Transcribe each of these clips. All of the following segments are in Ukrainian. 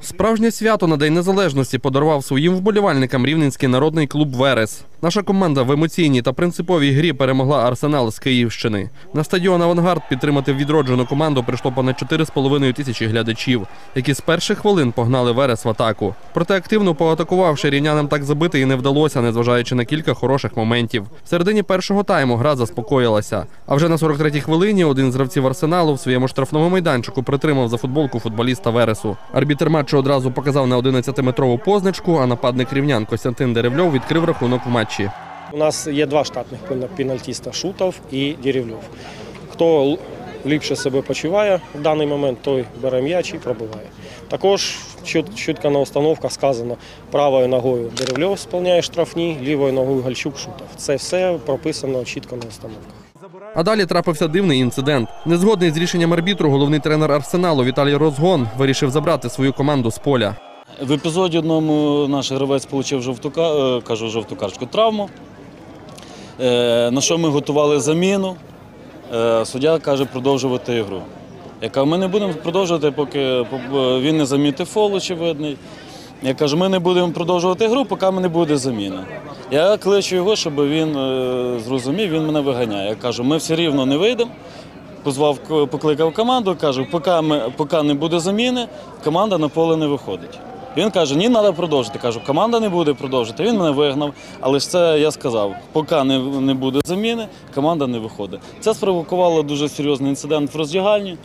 Справжнє свято на День Незалежності подарував своїм вболівальникам рівненський народний клуб Верес. Наша команда в емоційній та принциповій грі перемогла Арсенал з Київщини. На стадіон Авангард підтримати відроджену команду прийшло понад 4,5 тисячі глядачів, які з перших хвилин погнали Верес в атаку. Проте активно поатакувавши рівнянам так забити і не вдалося, незважаючи на кілька хороших моментів. В середині першого тайму гра заспокоїлася. А вже на 43-й хвилині один з гравців Арсеналу в своєму штрафному майданчику притримав за футболку футболіста Вересу. Арбітер матчу одразу показав на 11-метрову позначку, а нападник рівнян Костянтин Деревльов відкрив рахунок в матчі. У нас є два штатних пенальтіста Шутов і Деревльов. Хто ліпше себе почуває в даний момент, той бере м'яч і пробиває. Також чутка на установках сказано правою ногою Деревльов сповняє штрафні, лівою ногою Гальчук Шутов. Це все прописано чітко на установках. А далі трапився дивний інцидент. Незгодний з рішенням арбітру, головний тренер Арсеналу Віталій Розгон вирішив забрати свою команду з поля. В епізоді одному наш гравець отримав жовту, ка- е, кажу, жовту карточку травму. Е, На що ми готували заміну. Е, Суддя каже продовжувати ігру. Я кажу, ми не будемо продовжувати, поки він не замітив фол, очевидний. Я кажу, ми не будемо продовжувати гру, поки не буде заміни. Я кличу його, щоб він зрозумів, він мене виганяє. Я кажу, ми все рівно не вийдемо. Позвав, покликав команду, кажу, поки, ми, поки не буде заміни, команда на поле не виходить. Він каже, ні, треба продовжити. Кажу, команда не буде продовжити. Він мене вигнав. Але ж це я сказав, поки не, не буде заміни, команда не виходить. Це спровокувало дуже серйозний інцидент в роздягальні.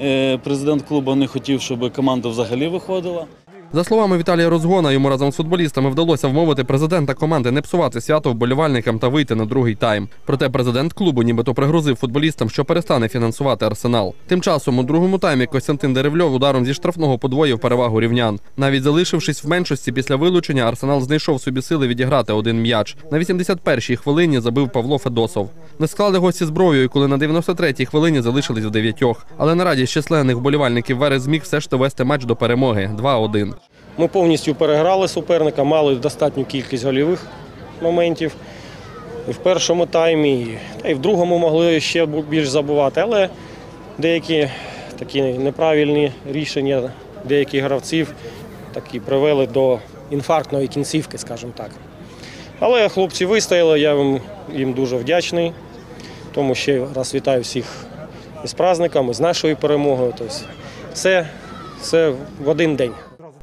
Е, Президент клубу не хотів, щоб команда взагалі виходила. За словами Віталія Розгона, йому разом з футболістами вдалося вмовити президента команди не псувати свято вболівальникам та вийти на другий тайм. Проте президент клубу нібито пригрозив футболістам, що перестане фінансувати арсенал. Тим часом у другому таймі Костянтин Деревльов ударом зі штрафного подвоїв перевагу рівнян. Навіть залишившись в меншості після вилучення, арсенал знайшов собі сили відіграти один м'яч. На 81-й хвилині забив Павло Федосов. Не склали гості зброєю, коли на 93-й хвилині залишились в дев'ятьох. Але на радість численних вболівальників Верес зміг все ж довести матч до перемоги 2-1. Ми повністю переграли суперника, мали достатню кількість гольових моментів. І в першому таймі, та й в другому могли ще більш забувати, але деякі такі неправильні рішення деяких гравців такі привели до інфарктної кінцівки, скажімо так. Але хлопці вистояли, я їм, дуже вдячний. Тому ще раз вітаю всіх із праздником, і з нашою перемогою. Тобто все, все в один день.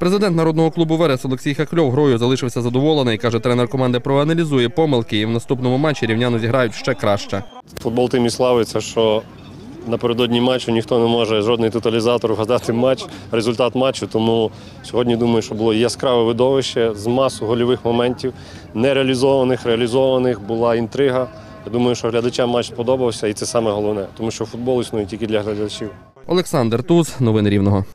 Президент народного клубу Верес Олексій Хакльов грою залишився задоволений. каже, тренер команди проаналізує помилки і в наступному матчі рівняни зіграють ще краще. Футбол тим і славиться, що напередодні матчу ніхто не може жодний тоталізатор вгадати матч, результат матчу. Тому сьогодні думаю, що було яскраве видовище з масу гольових моментів, нереалізованих, реалізованих, була інтрига. Я думаю, що глядачам матч сподобався, і це саме головне, тому що футбол існує тільки для глядачів. Олександр Туз, новини Рівного.